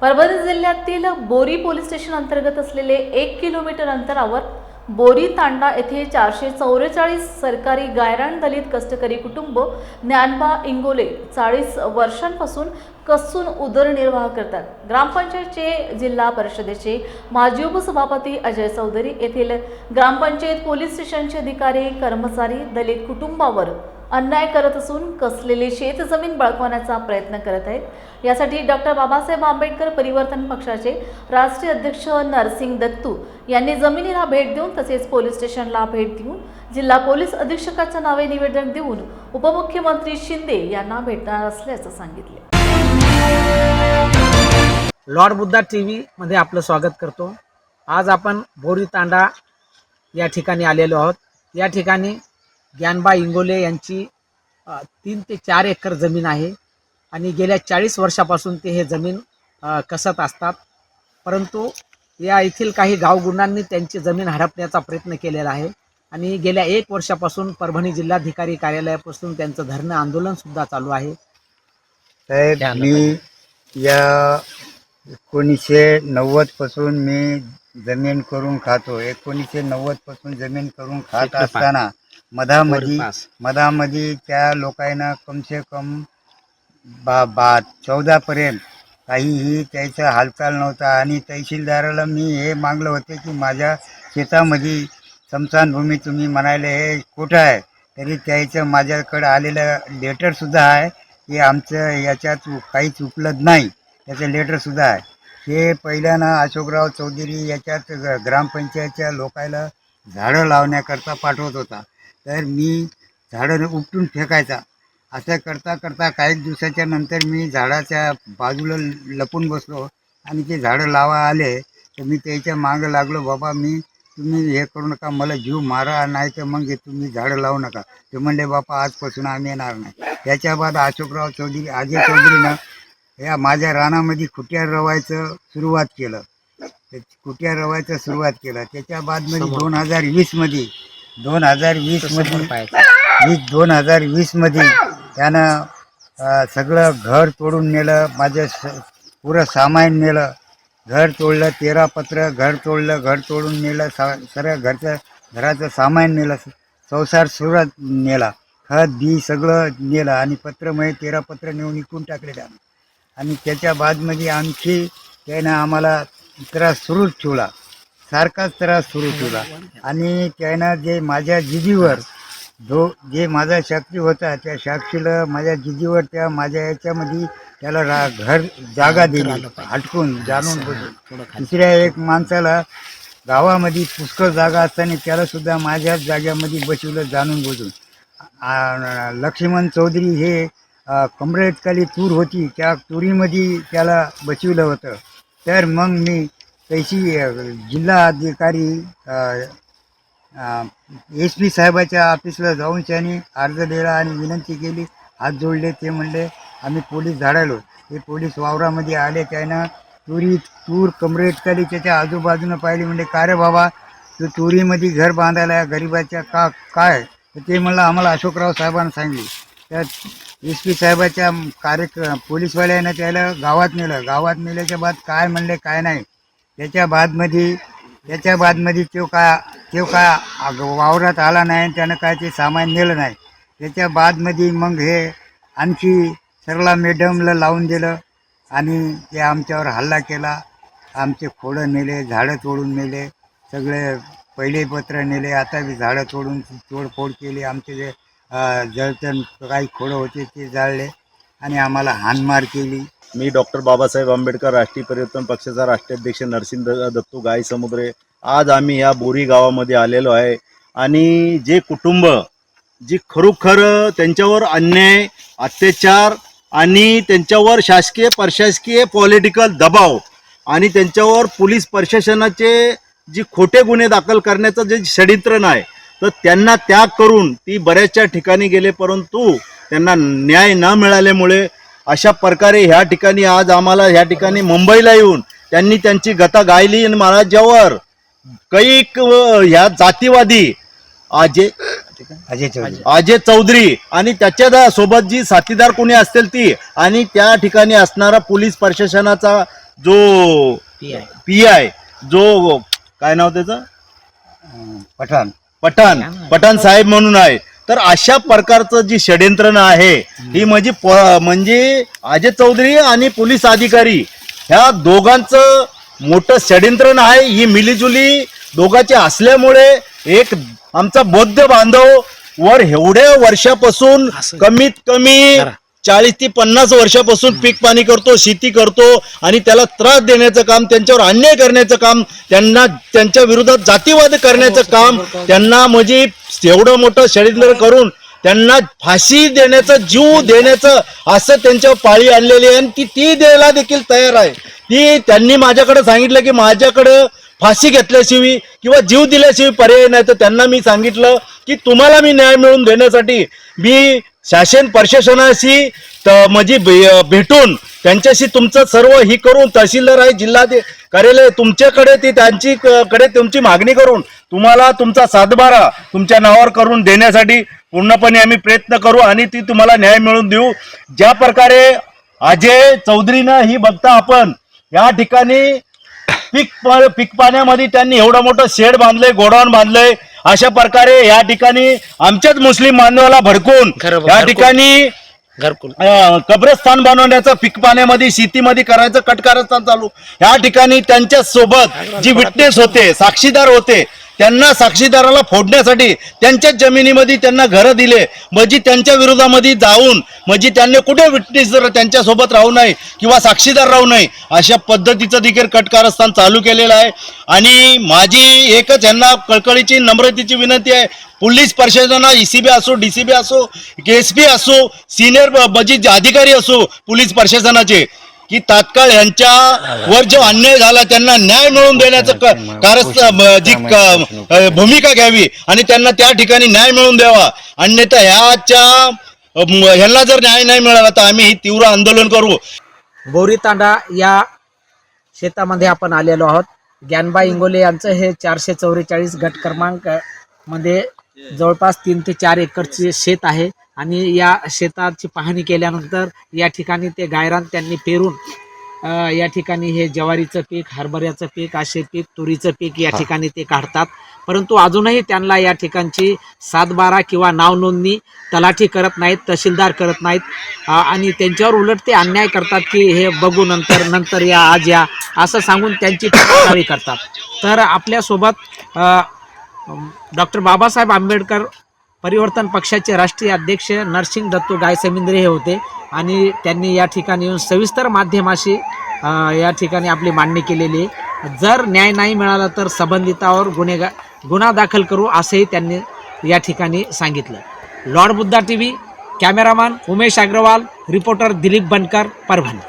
परभणी जिल्ह्यातील बोरी police station अंतर्गत असलेले एक किलोमीटर अंतरावर बोरी तांडा येथे चारशे चौवेचाळीस सरकारी गायरान दलित कष्टकरी कुटुंब ज्ञानबा इंगोले चाळीस वर्षांपासून कसून उदरनिर्वाह करतात. ग्रामपंचायतचे जिल्हा परिषदेचे माजी उपसभापती अजय चौधरी येथील ग्रामपंचायत पोलीस स्टेशनचे अधिकारी कर्मचारी दलित कुटुंबावर अन्याय करत असून कसलेली शेतजमीन बळकवण्याचा प्रयत्न करत आहेत. यासाठी डॉक्टर बाबासाहेब आंबेडकर परिवर्तन पक्षाचे राष्ट्रीय अध्यक्ष नरसिंग दत्तू यांनी जमिनीला भेट देऊन तसेच पोलीस स्टेशनला भेट देऊन जिल्हा पोलीस अधीक्षकाच्या नावे निवेदन देऊन उपमुख्यमंत्री शिंदे यांना भेटणार असल्याचं सांगितले. लॉर्ड बुद्धा टी व्हीमध्ये आपलं स्वागत करतो. आज आपण बोरी तांडा या ठिकाणी आलेलो आहोत. या ठिकाणी ज्ञानबा इंगोले यांची तीन ते चार एकर जमीन आहे. आणि गेल्या चाळीस वर्षापासून ते हे जमीन कसत असतात. परंतु या येथील काही गावगुंडांनी त्यांची जमीन हडपण्याचा प्रयत्न केलेला आहे. आणि गेल्या एक वर्षापासून परभणी जिल्हाधिकारी कार्यालयापासून त्यांचं धरणं आंदोलनसुद्धा चालू आहे. साहेब मी या एकोणीसशे नव्वदपासून मी जमीन करून खातो. एकोणीसशे नव्वदपासून जमीन करून खात. असताना मधामध्ये पास. मधामध्ये त्या लोकांना कमसे कम बा बा चौदा पर्यंत काहीही त्याचा हालचाल नव्हता. आणि तहसीलदाराला मी हे मागलं होते की माझ्या शेतामध्ये स्मशानभूमी तुम्ही म्हणाले हे कुठं आहे? तरी त्याचं माझ्याकडे आलेलं लेटरसुद्धा आहे की आमचं याच्यात काहीच उपलब्ध नाही. त्याचं लेटरसुद्धा आहे. हे पहिल्यानं अशोकराव चौधरी याच्यात ग- ग्रामपंचायतच्या लोकायला झाडं लावण्याकरता पाठवत होता. तर मी झाडं उपटून फेकायचा. असं करता करता काही दिवसाच्या नंतर मी झाडाच्या बाजूला लपून बसलो आणि ते झाडं लावा आले. तर मी त्याच्या मागं लागलो बाबा मी तुम्ही हे करू नका मला जीव मारा नाही तर मग तुम्ही झाडं लावू नका. ते म्हणले बापा आजपासून आम्ही येणार नाही. त्याच्या बाद अशोकराव चौधरी अजय चौधरीनं या माझ्या रानामध्ये खुट्यार रवायचं सुरुवात केलं. खुट्यार रवायचं सुरुवात केलं. त्याच्या बादमध्ये समोर. दोन हजार वीसमध्ये दोन हजार वीसमध्ये पाहायचं. वीस दोन हजार वीसमध्ये त्यानं अ, सगळं घर तोडून नेलं माझं स पुरं सामान नेलं. घर तोडलं तेरा पत्र घर तोडलं घर तोडून नेलं सा सगळं घरचं घराचं सामान नेलं संसार सुरात नेला. खत बी सगळं नेलं आणि पत्र म्हणजे तेरा पत्र नेऊन इकून टाकले त्यानं. आणि त्याच्या बादमध्ये आणखी त्यानं आम्हाला त्रास सुरूच ठेवला. सारखाच त्रास सुरू ठेवला. आणि त्यानं जे माझ्या जिजीवर जो जे माझा साक्षी होता त्या साक्षीला माझ्या जिजीवर त्या माझ्या याच्यामध्ये त्याला रा घर जागा दिली हटकून जाणून बुजून. दुसऱ्या एक माणसाला गावामध्ये पुष्कळ जागा असताना त्याला सुद्धा माझ्याच जाग्यामध्ये बसवलं जाणून बुजून. लक्ष्मण चौधरी हे कमरेतकाली तूर होती त्या तुरीमध्ये त्याला बसवलं होतं. तर मग मी त्याची जिल्हाधिकारी जिल्हा अधिकारी एस पी साहेबाच्या ऑफिसला जाऊन त्यांनी अर्ज दिला आणि विनंती केली. हात जोडले ते म्हणले आम्ही पोलीस झाडालो. ते पोलीस वावरामध्ये आले त्यानं तुरी तूर कमरेटखाली त्याच्या आजूबाजूनं पाहिली म्हणजे का रे बाबा तू तुरीमध्ये घर बांधायला गरिबाच्या का काय? तर ते म्हणलं आम्हाला अशोकराव साहेबांना सांगितले तर एस पी साहेबाच्या कार्यक्रम पोलीसवाल्यानं त्याला गावात नेलं. गावात नेल्याच्या बाद काय म्हणले काय नाही. त्याच्या बादमध्ये त्याच्या बादमध्ये तो काय तो काय वावरात आला नाही त्यानं काय ते सामान नेलं नाही. त्याच्या बादमध्ये मग हे आणखी सरला मॅडमला लावून दिलं आणि ते आमच्यावर हल्ला केला. आमचे खोडं नेले झाडं तोडून नेले सगळे पहिले पत्र नेले आता बी झाडं तोडून तोडफोड केली. आमचे जे जळतण काही खोडं होते ते जाळले आणि आम्हाला हानमार केली. मी डॉक्टर बाबासाहेब आंबेडकर राष्ट्रीय परिवर्तन पक्षाचा राष्ट्रीय अध्यक्ष नरसिंह दत्तू गाय समुद्रे. आज आम्ही या बोरी गावामध्ये आलेलो आहे. आणि जे कुटुंब जी खरोखर त्यांच्यावर अन्याय अत्याचार आणि त्यांच्यावर शासकीय प्रशासकीय पॉलिटिकल दबाव आणि त्यांच्यावर पोलीस प्रशासनाचे जी खोटे गुन्हे दाखल करण्याचं जे षडयंत्र आहे तर त्यांना त्याग करून ती बऱ्याचशा ठिकाणी गेले परंतु त्यांना न्याय न मिळाल्यामुळे अशा प्रकारे ह्या ठिकाणी आज आम्हाला ह्या ठिकाणी मुंबईला येऊन त्यांनी त्यांची गता गायली आणि महाराजावर कैक व ह्या जातीवादी आजे अजय चौधरी. अजय चौधरी आणि त्याच्या सोबत जी साथीदार कोणी असतील ती आणि त्या ठिकाणी असणारा पोलीस प्रशासनाचा जो. P I. जो काय नाव त्याचं? पठाण. पठाण. पठाण साहेब म्हणून आहे. तर अशा प्रकारचं जी षडयंत्रणा आहे ही म्हणजे म्हणजे अजय चौधरी आणि पोलीस अधिकारी ह्या दोघांचं मोठं षडयंत्रण आहे ही मिलीजुली दोघांची असल्यामुळे एक आमचा बौद्ध बांधव वर एवढ्या वर्षापासून. कमीत कमी. चाळीस ते पन्नास वर्षापासून पीक पाणी करतो शेती करतो आणि त्याला त्रास देण्याचं काम त्यांच्यावर अन्याय करण्याचं काम त्यांना त्यांच्या विरोधात जातीवाद करण्याचं काम त्यांना म्हणजे एवढं मोठं षडयंत्र करून त्यांना फाशी देण्याचं जीव देण्याचं असं त्यांच्यावर पाळी आणलेली आहे आणि ती ती द्यायला देखील तयार आहे. ती त्यांनी माझ्याकडे सांगितलं की माझ्याकडं फाशी घेतल्याशिवाय किंवा जीव दिल्याशिवाय पर्याय नाही. तर त्यांना मी सांगितलं की तुम्हाला मी न्याय मिळवून देण्यासाठी मी शासन प्रशासनाशी त- म्हणजे भे- भेटून त्यांच्याशी तुमचं सर्व ही करून तहसीलदार आहे जिल्हा कार्यालय तुमच्याकडे ती त्यांची कडे तुमची मागणी करून तुम्हाला तुमचा सातबारा तुमच्या नावावर करून देण्यासाठी पूर्णपणे आम्ही प्रयत्न करू आणि ती तुम्हाला न्याय मिळवून देऊ. ज्या प्रकारे अजय चौधरीनं ही बघता आपण या ठिकाणी पीक पीक पाण्यामध्ये त्यांनी एवढं मोठं शेड बांधलंय गोडाऊन बांधलंय अशा प्रकारे या ठिकाणी आमच्याच मुस्लिम बांधवाला भडकून या. ठिकाणी घरकुल. कब्रस्तान बनवण्याचं पीक पाण्यामध्ये शेतीमध्ये करायचं कटकारस्थान चालू. या ठिकाणी त्यांच्यासोबत जी विटनेस होते साक्षीदार होते त्यांना साक्षीदाराला फोडण्यासाठी त्यांच्याच जमिनीमध्ये त्यांना घरं दिले. म्हणजे त्यांच्या विरोधामध्ये जाऊन म्हणजे त्यांनी कुठे विटनेस त्यांच्यासोबत राहू नये किंवा साक्षीदार राहू नये अशा पद्धतीचं देखील कटकारस्थान चालू केलेलं आहे. आणि माझी एकच यांना कळकळीची नम्रतेची विनंती आहे. पोलीस प्रशासना ईसीबी असो डीसीबी असो केएसपी असो सिनियर म्हणजे जे अधिकारी असो पोलीस प्रशासनाचे की तात्काळ यांच्या वर जो अन्याय झाला त्यांना न्याय मिळवून देण्याचं क- कारस्थ म- जी क- अ, भूमिका घ्यावी आणि त्यांना त्या ठिकाणी न्याय मिळवून द्यावा. अन्यथा ह्याच्या ह्यांना जर न्याय नाही मिळाला तर आम्ही तीव्र आंदोलन करू. बोरी तांडा या शेतामध्ये आपण आलेलो आहोत. ज्ञानबा इंगोले यांचं हे चारशे चौवेचाळीस गट क्रमांकमध्ये जवळपास तीन ते चार एकरचे शेत आहे. आणि या शेताची पाहणी केल्यानंतर या ठिकाणी ते गायरान त्यांनी पेरून अ, या ठिकाणी हे ज्वारीचं पीक हरभऱ्याचं पीक असे पीक तुरीचं पीक या ठिकाणी ते काढतात. परंतु अजूनही त्यांना या ठिकाणची सातबारा किंवा नाव नोंदणी तलाठी करत नाहीत तहसीलदार करत नाहीत अ, आणि त्यांच्यावर उलट ते अन्याय करतात की हे बघू नंतर नंतर या आज या असं सांगून त्यांची करतात. तर आपल्यासोबत डॉक्टर बाबासाहेब आंबेडकर परिवर्तन पक्षाचे राष्ट्रीय अध्यक्ष नरसिंग दत्तू गायसमिंद्रे हे होते. आणि त्यांनी या ठिकाणी येऊन सविस्तर माध्यमाशी या ठिकाणी आपली मांडणी केलेली आहे. जर न्याय नाही मिळाला तर संबंधितावर गुन्हेगा गुन्हा दाखल करू असंही त्यांनी या ठिकाणी सांगितलं. Lord Buddha T V cameraman Umesh Agrawal reporter Dilip Bankar Parbhani.